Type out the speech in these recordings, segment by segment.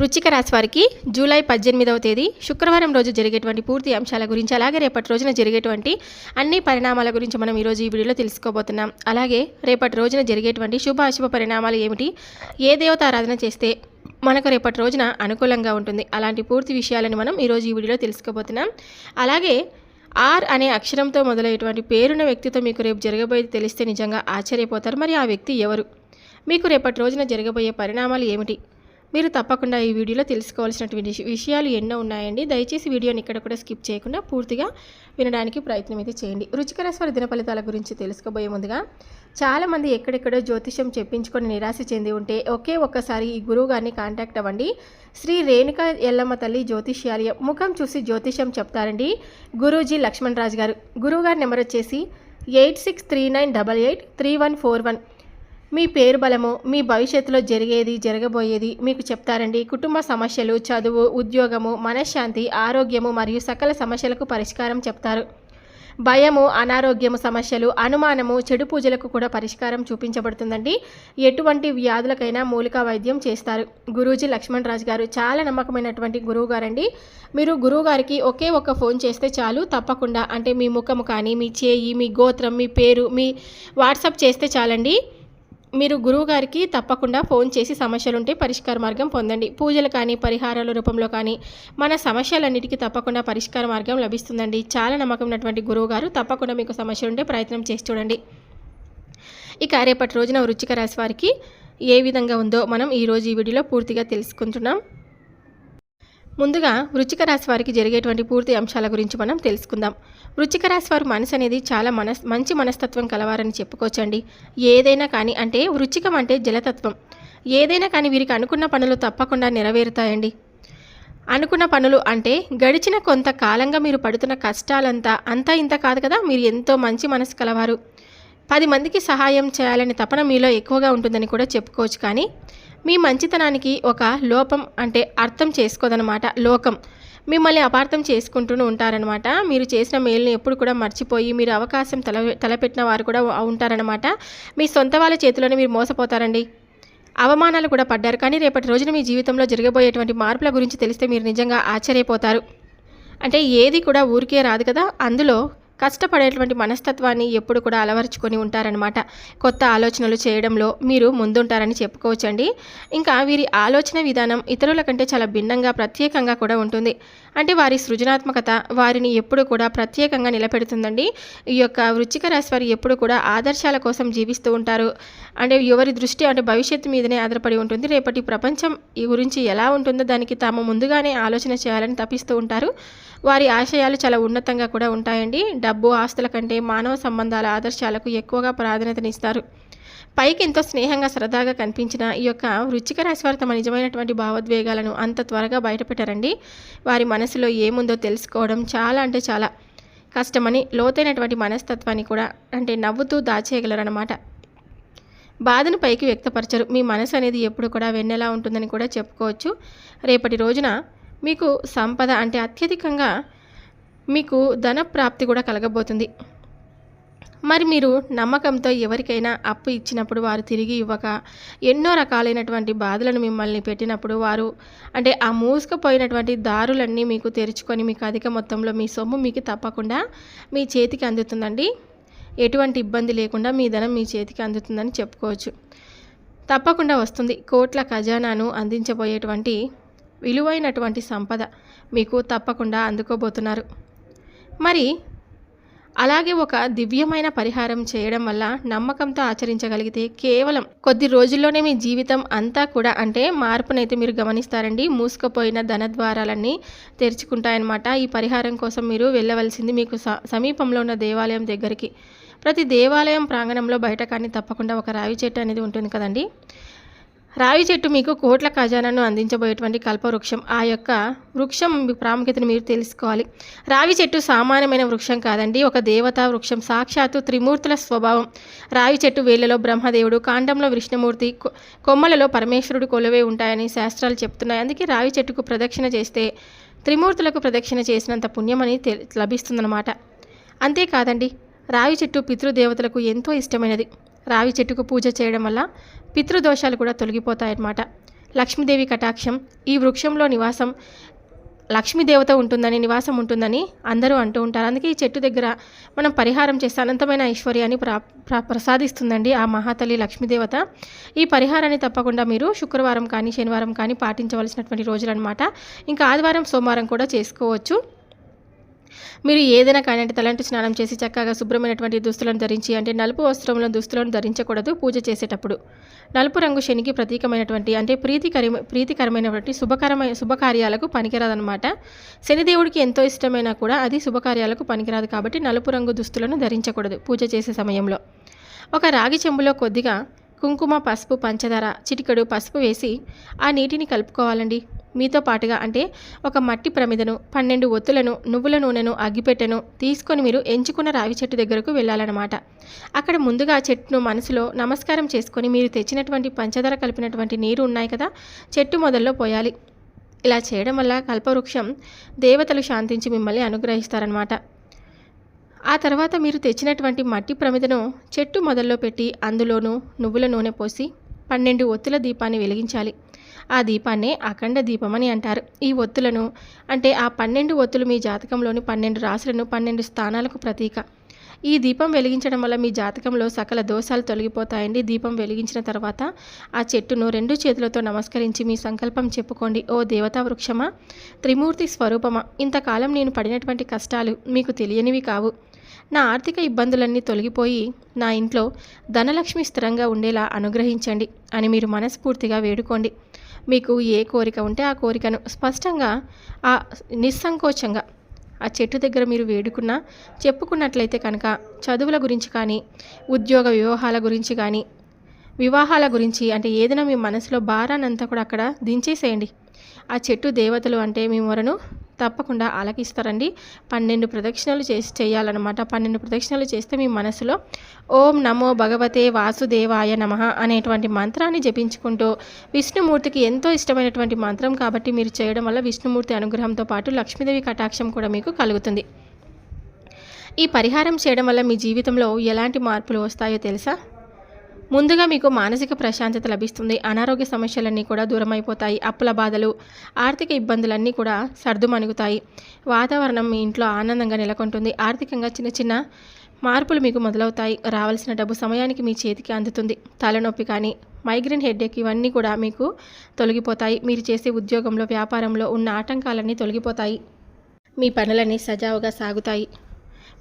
వృచ్చిక రాశి వారికి జూలై పద్దెనిమిదవ తేదీ శుక్రవారం రోజు జరిగేటువంటి పూర్తి అంశాల గురించి అలాగే రేపటి రోజున జరిగేటువంటి అన్ని పరిణామాల గురించి మనం ఈరోజు ఈ వీడియోలో తెలుసుకోబోతున్నాం. అలాగే రేపటి రోజున జరిగేటువంటి శుభ అశుభ పరిణామాలు ఏమిటి ఏ దేవత ఆరాధన చేస్తే మనకు రేపటి రోజున అనుకూలంగా ఉంటుంది అలాంటి పూర్తి విషయాలను మనం ఈరోజు ఈ వీడియోలో తెలుసుకోబోతున్నాం. అలాగే ఆర్ అనే అక్షరంతో మొదలయ్యేటువంటి పేరున్న వ్యక్తితో మీకు రేపు జరగబోయేది తెలిస్తే నిజంగా ఆశ్చర్యపోతారు. మరి ఆ వ్యక్తి ఎవరు? మీకు రేపటి రోజున జరగబోయే పరిణామాలు ఏమిటి? మీరు తప్పకుండా ఈ వీడియోలో తెలుసుకోవాల్సినటువంటి విషయాలు ఎన్నో ఉన్నాయండి. దయచేసి వీడియోని ఇక్కడ కూడా స్కిప్ చేయకుండా పూర్తిగా వినడానికి ప్రయత్నం అయితే చేయండి. రుచికరస్వర దిన ఫలితాల గురించి తెలుసుకోబోయే ముందుగా చాలామంది ఎక్కడెక్కడో జ్యోతిష్యం చెప్పించుకొని నిరాశ చెంది ఉంటే ఒకే ఒక్కసారి ఈ గురువు గారిని కాంటాక్ట్ అవ్వండి. శ్రీ రేణుక ఎల్లమ్మ తల్లి జ్యోతిష్యాలయం ముఖం చూసి జ్యోతిష్యం చెప్తారండి. గురూజీ లక్ష్మణ్ రాజు గారు. గురువు గారి నెంబర్ వచ్చేసి eight six three nine double eight three one four one. మీ పేరు బలము మీ భవిష్యత్తులో జరిగేది జరగబోయేది మీకు చెప్తారండి. కుటుంబ సమస్యలు చదువు ఉద్యోగము మనశ్శాంతి ఆరోగ్యము మరియు సకల సమస్యలకు పరిష్కారం చెప్తారు. భయము అనారోగ్యము సమస్యలు అనుమానము చెడు పూజలకు కూడా పరిష్కారం చూపించబడుతుందండి. ఎటువంటి వ్యాధులకైనా మూలికా వైద్యం చేస్తారు. గురూజీ లక్ష్మణ్ రాజు గారు చాలా నమ్మకమైనటువంటి గురువు గారండి. మీరు గురువు గారికి ఒకే ఒక ఫోన్ చేస్తే చాలు తప్పకుండా. అంటే మీ ముఖము కానీ మీ చేయి మీ గోత్రం మీ పేరు మీ వాట్సాప్ చేస్తే చాలండి. మీరు గురువు గారికి తప్పకుండా ఫోన్ చేసి సమస్యలుంటే పరిష్కార మార్గం పొందండి. పూజలు కానీ పరిహారాల రూపంలో కానీ మన సమస్యలన్నిటికీ తప్పకుండా పరిష్కార మార్గం లభిస్తుందండి. చాలా నమ్మకం ఉన్నటువంటి గురువు గారు తప్పకుండా మీకు సమస్యలుంటే ప్రయత్నం చేసి చూడండి. ఇక రేపటి రోజున వృచ్చిక రాశి వారికి ఏ విధంగా ఉందో మనం ఈరోజు ఈ వీడియోలో పూర్తిగా తెలుసుకుంటున్నాం. ముందుగా వృచ్చిక రాశి వారికి జరిగేటువంటి పూర్తి అంశాల గురించి మనం తెలుసుకుందాం. వృచ్చిక రాశి వారి మనసు అనేది చాలా మనస్ మంచి మనస్తత్వం కలవారని చెప్పుకోవచ్చండి. ఏదైనా కానీ అంటే వృచ్చికం అంటే జలతత్వం. ఏదైనా కానీ వీరికి అనుకున్న పనులు తప్పకుండా నెరవేరుతాయండి. అనుకున్న పనులు అంటే గడిచిన కొంతకాలంగా మీరు పడుతున్న కష్టాలంతా అంతా ఇంత కాదు కదా మీరు ఎంతో మంచి మనసు కలవారు. పది మందికి సహాయం చేయాలనే తపన మీలో ఎక్కువగా ఉంటుందని కూడా చెప్పుకోవచ్చు కానీ మీ మంచితనానికి ఒక లోపం అంటే అర్థం చేసుకోదనమాట. లోకం. మిమ్మల్ని అపార్థం చేసుకుంటూనే ఉంటారనమాట. మీరు చేసిన మేలుని ఎప్పుడు కూడా మర్చిపోయి మీరు అవకాశం తల తలపెట్టిన వారు కూడా ఉంటారనమాట. మీ సొంత వాళ్ళ చేతిలోనే మీరు మోసపోతారండి. అవమానాలు కూడా పడ్డారు. కానీ రేపటి రోజున మీ జీవితంలో జరగబోయేటువంటి మార్పుల గురించి తెలిస్తే మీరు నిజంగా ఆశ్చర్యపోతారు. అంటే ఏది కూడా ఊరికే రాదు కదా. అందులో కష్టపడేటువంటి మనస్తత్వాన్ని ఎప్పుడు కూడా అలవరుచుకొని ఉంటారనమాట కొత్త ఆలోచనలు చేయడంలో మీరు ముందుంటారని చెప్పుకోవచ్చండి. ఇంకా వీరి ఆలోచన విధానం ఇతరుల కంటే చాలా భిన్నంగా ప్రత్యేకంగా కూడా ఉంటుంది. అంటే వారి సృజనాత్మకత వారిని ఎప్పుడు కూడా ప్రత్యేకంగా నిలబెడుతుందండి. ఈ యొక్క వృచ్చిక రాశి వారు ఎప్పుడు కూడా ఆదర్శాల కోసం జీవిస్తూ ఉంటారు. అంటే ఎవరి దృష్టి అంటే భవిష్యత్తు మీదనే ఆధారపడి ఉంటుంది. రేపటి ప్రపంచం ఈ గురించి ఎలా ఉంటుందో దానికి తాము ముందుగానే ఆలోచన చేయాలని తప్పిస్తూ ఉంటారు. వారి ఆశయాలు చాలా ఉన్నతంగా కూడా ఉంటాయండి. డబ్బు ఆస్తుల కంటే మానవ సంబంధాల ఆదర్శాలకు ఎక్కువగా ప్రాధాన్యతనిస్తారు. పైకి ఎంతో స్నేహంగా సరదాగా కనిపించిన ఈ యొక్క వృచ్చిక రాశి వారు తమ నిజమైనటువంటి భావోద్వేగాలను అంత త్వరగా బయటపెట్టారండి. వారి మనసులో ఏముందో తెలుసుకోవడం చాలా అంటే చాలా కష్టమని లోతైనటువంటి మనస్తత్వాన్ని కూడా అంటే నవ్వుతూ దాచేయగలరన్నమాట. బాధను పైకి వ్యక్తపరచరు. మీ మనసు అనేది ఎప్పుడు కూడా వెన్నెలా ఉంటుందని కూడా చెప్పుకోవచ్చు. రేపటి రోజున మీకు సంపద అంటే అత్యధికంగా మీకు ధన ప్రాప్తి కూడా కలగబోతుంది. మరి మీరు నమ్మకంతో ఎవరికైనా అప్పు ఇచ్చినప్పుడు వారు తిరిగి ఇవ్వక ఎన్నో రకాలైనటువంటి బాధలను మిమ్మల్ని పెట్టినప్పుడు వారు అంటే ఆ మూసుకుపోయినటువంటి దారులన్నీ మీకు తెరుచుకొని మీకు అధిక మొత్తంలో మీ సొమ్ము మీకు తప్పకుండా మీ చేతికి అందుతుందండి. ఎటువంటి ఇబ్బంది లేకుండా మీ ధనం మీ చేతికి అందుతుందని చెప్పుకోవచ్చు. తప్పకుండా వస్తుంది. కోట్ల ఖజానాను అందించబోయేటువంటి విలువైనటువంటి సంపద మీకు తప్పకుండా అందుకోబోతున్నారు. మరి అలాగే ఒక దివ్యమైన పరిహారం చేయడం వల్ల నమ్మకంతో ఆచరించగలిగితే కేవలం కొద్ది రోజుల్లోనే మీ జీవితం అంతా కూడా అంటే మార్పునైతే మీరు గమనిస్తారండి. మూసుకుపోయిన ధన ద్వారాలన్నీ తెరుచుకుంటాయన్నమాట. ఈ పరిహారం కోసం మీరు వెళ్ళవలసింది మీకు స- సమీపంలో ఉన్న దేవాలయం దగ్గరికి. ప్రతి దేవాలయం ప్రాంగణంలో బయట కానీ తప్పకుండా ఒక రావి చెట్టు అనేది ఉంటుంది కదండి. రావి చెట్టు మీకు కోట్ల ఖజానాను అందించబోయేటువంటి కల్పవృక్షం. ఆ యొక్క వృక్షం ప్రాముఖ్యతను మీరు తెలుసుకోవాలి. రావి చెట్టు సామాన్యమైన వృక్షం కాదండి ఒక దేవతా వృక్షం సాక్షాత్తు త్రిమూర్తుల స్వభావం. రావి చెట్టు వేళ్ళలో బ్రహ్మదేవుడు కాండంలో విష్ణుమూర్తి కొమ్మలలో పరమేశ్వరుడు కొలువే ఉంటాయని శాస్త్రాలు చెప్తున్నాయి. అందుకే రావి చెట్టుకు ప్రదక్షిణ చేస్తే త్రిమూర్తులకు ప్రదక్షిణ చేసినంత పుణ్యమని తె లభిస్తుందన్నమాట. అంతేకాదండి రావి చెట్టు పితృదేవతలకు ఎంతో ఇష్టమైనది. రావి చెట్టుకు పూజ చేయడం వల్ల పితృదోషాలు కూడా తొలగిపోతాయన్నమాట. లక్ష్మీదేవి కటాక్షం ఈ వృక్షంలో నివాసం లక్ష్మీదేవత ఉంటుందని నివాసం ఉంటుందని అందరూ అంటూ ఉంటారు. అందుకే ఈ చెట్టు దగ్గర మనం పరిహారం చేస్తే అనంతమైన ఐశ్వర్యాన్ని ప్రా ప్రసాదిస్తుందండి ఆ మహాతల్లి లక్ష్మీదేవత. ఈ పరిహారాన్ని తప్పకుండా మీరు శుక్రవారం కానీ శనివారం కానీ పాటించవలసినటువంటి రోజులు అనమాట ఇంకా ఆదివారం సోమవారం కూడా చేసుకోవచ్చు. మీరు ఏదైనా కానీ అంటే తలంటు స్నానం చేసి చక్కగా శుభ్రమైనటువంటి దుస్తులను ధరించి అంటే నలుపు వస్త్రముల దుస్తులను ధరించకూడదు పూజ చేసేటప్పుడు. నలుపు రంగు శనికి ప్రతీకమైనటువంటి అంటే ప్రీతికర ప్రీతికరమైనటువంటి శుభకరమైన శుభకార్యాలకు పనికిరాదనమాట శనిదేవుడికి ఎంతో ఇష్టమైనా కూడా అది శుభకార్యాలకు పనికిరాదు కాబట్టి నలుపు రంగు దుస్తులను ధరించకూడదు పూజ చేసే సమయంలో. ఒక రాగి చెంబులో కొద్దిగా కుంకుమ పసుపు పంచదార చిటికెడు పసుపు వేసి ఆ నీటిని కలుపుకోవాలండి. మీతో పాటుగా అంటే ఒక మట్టి ప్రమిదను పన్నెండు ఒత్తులను నువ్వుల నూనెను అగ్గిపెట్టెను తీసుకొని మీరు ఎంచుకున్న రావి చెట్టు దగ్గరకు వెళ్ళాలన్నమాట. అక్కడ ముందుగా చెట్టును మనసులో నమస్కారం చేసుకొని మీరు తెచ్చినటువంటి పంచదార కలిపినటువంటి నీరు ఉన్నాయి కదా చెట్టు మొదల్లో పోయాలి. ఇలా చేయడం వల్ల కల్పవృక్షం దేవతలు శాంతించి మిమ్మల్ని అనుగ్రహిస్తారనమాట ఆ తర్వాత మీరు తెచ్చినటువంటి మట్టి ప్రమిదను చెట్టు మొదల్లో పెట్టి అందులోనూ నువ్వుల నూనె పోసి పన్నెండు ఒత్తుల దీపాన్ని వెలిగించాలి. ఆ దీపాన్నే అఖండ దీపమని అంటారు. ఈ ఒత్తులను అంటే ఆ పన్నెండు ఒత్తులు మీ జాతకంలోని పన్నెండు రాశులను పన్నెండు స్థానాలకు ప్రతీక. ఈ దీపం వెలిగించడం వల్ల మీ జాతకంలో సకల దోషాలు తొలగిపోతాయండి. దీపం వెలిగించిన తర్వాత ఆ చెట్టును రెండు చేతులతో నమస్కరించి మీ సంకల్పం చెప్పుకోండి. ఓ దేవతా వృక్షమా? త్రిమూర్తి స్వరూపమా? ఇంతకాలం నేను పడినటువంటి కష్టాలు మీకు తెలియనివి కావు. నా ఆర్థిక ఇబ్బందులన్నీ తొలగిపోయి నా ఇంట్లో ధనలక్ష్మి స్థిరంగా ఉండేలా అనుగ్రహించండి అని మీరు మనస్ఫూర్తిగా వేడుకోండి. మీకు ఏ కోరిక ఉంటే ఆ కోరికను స్పష్టంగా ఆ నిస్సంకోచంగా ఆ చెట్టు దగ్గర మీరు వేడుకున్నా చెప్పుకున్నట్లయితే కనుక చదువుల గురించి కానీ ఉద్యోగ వివాహాల గురించి కానీ వివాహాల గురించి అంటే ఏదైనా మీ మనసులో భారానంతా కూడా అక్కడ దించేసేయండి. ఆ చెట్టు దేవతలు అంటే మీ మొరను తప్పకుండా ఆలకిస్తారండి. పన్నెండు ప్రదక్షిణలు చేసి చేయాలన్నమాట. పన్నెండు ప్రదక్షిణలు చేస్తే మీ మనసులో ఓం నమో భగవతే వాసుదేవాయ నమ అనేటువంటి మంత్రాన్ని జపించుకుంటూ విష్ణుమూర్తికి ఎంతో ఇష్టమైనటువంటి మంత్రం కాబట్టి మీరు చేయడం వల్ల విష్ణుమూర్తి అనుగ్రహంతో పాటు లక్ష్మీదేవి కటాక్షం కూడా మీకు కలుగుతుంది. ఈ పరిహారం చేయడం వల్ల మీ జీవితంలో ఎలాంటి మార్పులు వస్తాయో తెలుసా? ముందుగా మీకు మానసిక ప్రశాంతత లభిస్తుంది. అనారోగ్య సమస్యలన్నీ కూడా దూరమైపోతాయి. అప్పుల బాధలు ఆర్థిక ఇబ్బందులన్నీ కూడా సర్దుమణుగుతాయి వాతావరణం మీ ఇంట్లో ఆనందంగా నెలకొంటుంది. ఆర్థికంగా చిన్న చిన్న మార్పులు మీకు మొదలవుతాయి. రావాల్సిన డబ్బు సమయానికి మీ చేతికి అందుతుంది. తలనొప్పి కానీ మైగ్రేన్ హెడ్ఏక్ ఇవన్నీ కూడా మీకు తొలగిపోతాయి. మీరు చేసే ఉద్యోగంలో వ్యాపారంలో ఉన్న ఆటంకాలన్నీ తొలగిపోతాయి. మీ పనులన్నీ సజావుగా సాగుతాయి.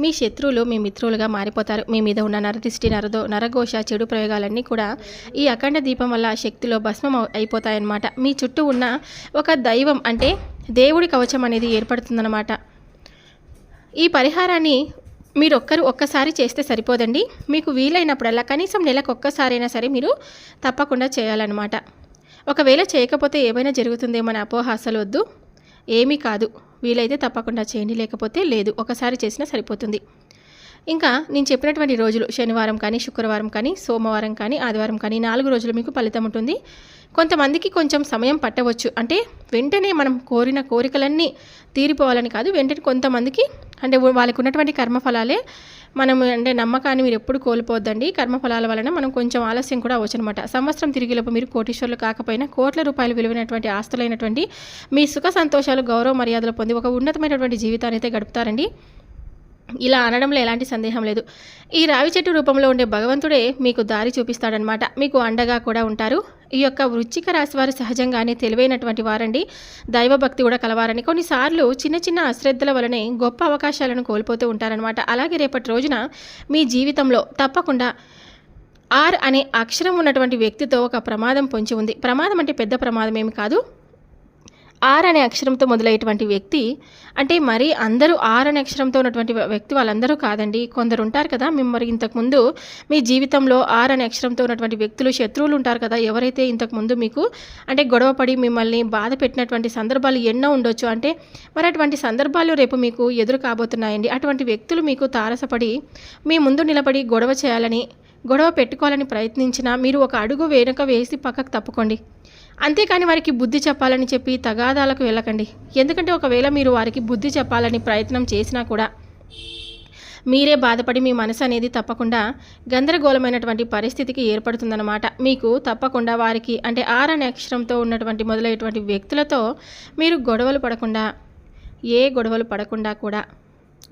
మీ శత్రువులు మీ మిత్రులుగా మారిపోతారు. మీ మీద ఉన్న నరదిష్టి నరదో నరఘోష చెడు ప్రయోగాలన్నీ కూడా ఈ అఖండ దీపం వల్ల శక్తిలో భస్మం అయిపోతాయన్నమాట. మీ చుట్టూ ఉన్న ఒక దైవం అంటే దేవుడి కవచం అనేది ఏర్పడుతుందన్నమాట. ఈ పరిహారాన్ని మీరు ఒక్కరు ఒక్కసారి చేస్తే సరిపోదండి. మీకు వీలైనప్పుడల్లా కనీసం నెలకు ఒక్కసారైనా సరే మీరు తప్పకుండా చేయాలన్నమాట. ఒకవేళ చేయకపోతే ఏమైనా జరుగుతుందేమో అపోహాసలు వద్దు. ఏమీ కాదు. వీలైతే తప్పకుండా చేయండి లేకపోతే లేదు. ఒకసారి చేసినా సరిపోతుంది. ఇంకా నేను చెప్పినటువంటి రోజులు శనివారం కానీ శుక్రవారం కానీ సోమవారం కానీ ఆదివారం కానీ నాలుగు రోజులు మీకు ఫలితం ఉంటుంది. కొంతమందికి కొంచెం సమయం పట్టవచ్చు. అంటే వెంటనే మనం కోరిన కోరికలన్నీ తీరిపోవాలని కాదు వెంటనే కొంతమందికి అంటే వాళ్ళకు ఉన్నటువంటి కర్మఫలాలే మనం అంటే నమ్మకాన్ని మీరు ఎప్పుడు కోల్పోద్దండి. కర్మఫలాల వలన మనం కొంచెం ఆలస్యం కూడా అవచ్చనమాట అనమాట సంవత్సరం తిరిగిలోపు మీరు కోటీశ్వరులు కాకపోయినా కోట్ల రూపాయలు విలువైనటువంటి ఆస్తులైనటువంటి మీ సుఖ సంతోషాలు గౌరవ మర్యాదలు పొంది ఒక ఉన్నతమైనటువంటి జీవితాన్ని అయితే గడుపుతారండి. ఇలా అనడంలో ఎలాంటి సందేహం లేదు. ఈ రావి చెట్టు రూపంలో ఉండే భగవంతుడే మీకు దారి చూపిస్తాడనమాట మీకు అండగా కూడా ఉంటారు. ఈ యొక్క వృచ్చిక రాశి వారు సహజంగానే తెలివైనటువంటి వారండి. దైవభక్తి కూడా కలవారని కొన్నిసార్లు చిన్న చిన్న అశ్రద్ధల వలనే గొప్ప అవకాశాలను కోల్పోతూ ఉంటారనమాట అలాగే రేపటి రోజున మీ జీవితంలో తప్పకుండా ఆర్ అనే అక్షరం ఉన్నటువంటి వ్యక్తితో ఒక ప్రమాదం పొంచి ఉంది. ప్రమాదం అంటే పెద్ద ప్రమాదం ఏమి కాదు. ఆర్ అనే అక్షరంతో మొదలయ్యేటువంటి వ్యక్తి అంటే మరి అందరూ ఆర్ అనే అక్షరంతో ఉన్నటువంటి వ్యక్తి వాళ్ళందరూ కాదండి. కొందరు ఉంటారు కదా మిమ్మల్ని ఇంతకుముందు మీ జీవితంలో ఆర్ అనే అక్షరంతో ఉన్నటువంటి వ్యక్తులు శత్రువులు ఉంటారు కదా ఎవరైతే ఇంతకుముందు మీకు అంటే గొడవపడి మిమ్మల్ని బాధ పెట్టినటువంటి సందర్భాలు ఎన్నో ఉండొచ్చు. అంటే మరి అటువంటి సందర్భాలు రేపు మీకు ఎదురు కాబోతున్నాయండి. అటువంటి వ్యక్తులు మీకు తారసపడి మీ ముందు నిలబడి గొడవ చేయాలని గొడవ పెట్టుకోవాలని ప్రయత్నించినా మీరు ఒక అడుగు వెనుక వేసి పక్కకు తప్పుకోండి. అంతేకాని వారికి బుద్ధి చెప్పాలని చెప్పి తగాదాలకు వెళ్ళకండి. ఎందుకంటే ఒకవేళ మీరు వారికి బుద్ధి చెప్పాలని ప్రయత్నం చేసినా కూడా మీరే బాధపడి మీ మనసు అనేది తప్పకుండా గందరగోళమైనటువంటి పరిస్థితికి ఏర్పడుతుందన్నమాట. మీకు తప్పకుండా వారికి అంటే ఆర్ అనే అక్షరంతో ఉన్నటువంటి మొదలైనటువంటి వ్యక్తులతో మీరు గొడవలు పడకుండా ఏ గొడవలు పడకుండా కూడా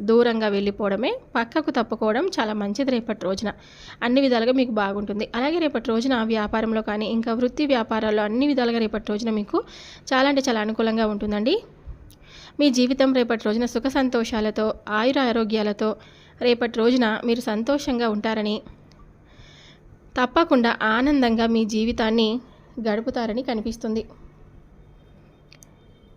దూరంగా వెళ్ళిపోవడమే పక్కకు తప్పుకోవడం చాలా మంచిది రేపటి రోజున. అన్ని విధాలుగా మీకు బాగుంటుంది. అలాగే రేపటి రోజున వ్యాపారంలో కానీ ఇంకా వృత్తి వ్యాపారాల్లో అన్ని విధాలుగా రేపటి రోజున మీకు చాలా అంటే చాలా అనుకూలంగా ఉంటుందండి. మీ జీవితం రేపటి రోజున సుఖ సంతోషాలతో ఆయుర ఆరోగ్యాలతో రేపటి రోజున మీరు సంతోషంగా ఉంటారని తప్పకుండా ఆనందంగా మీ జీవితాన్ని గడుపుతారని కనిపిస్తుంది.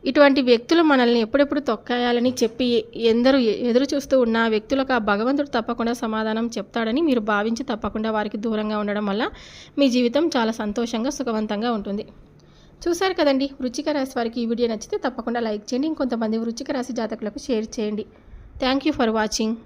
ఇటువంటి వ్యక్తులు మనల్ని ఎప్పుడెప్పుడు తొక్కేయాలని చెప్పి ఎందరూ ఎదురు చూస్తూ ఉన్న వ్యక్తులకు ఆ భగవంతుడు తప్పకుండా సమాధానం చెప్తాడని మీరు భావించి తప్పకుండా వారికి దూరంగా ఉండడం వల్ల మీ జీవితం చాలా సంతోషంగా సుఖవంతంగా ఉంటుంది. చూశారు కదండి వృచ్చిక రాశి వారికి ఈ వీడియో నచ్చితే తప్పకుండా లైక్ చేయండి. ఇంకొంతమంది వృచ్చిక రాశి జాతకులకు షేర్ చేయండి. Thank you for watching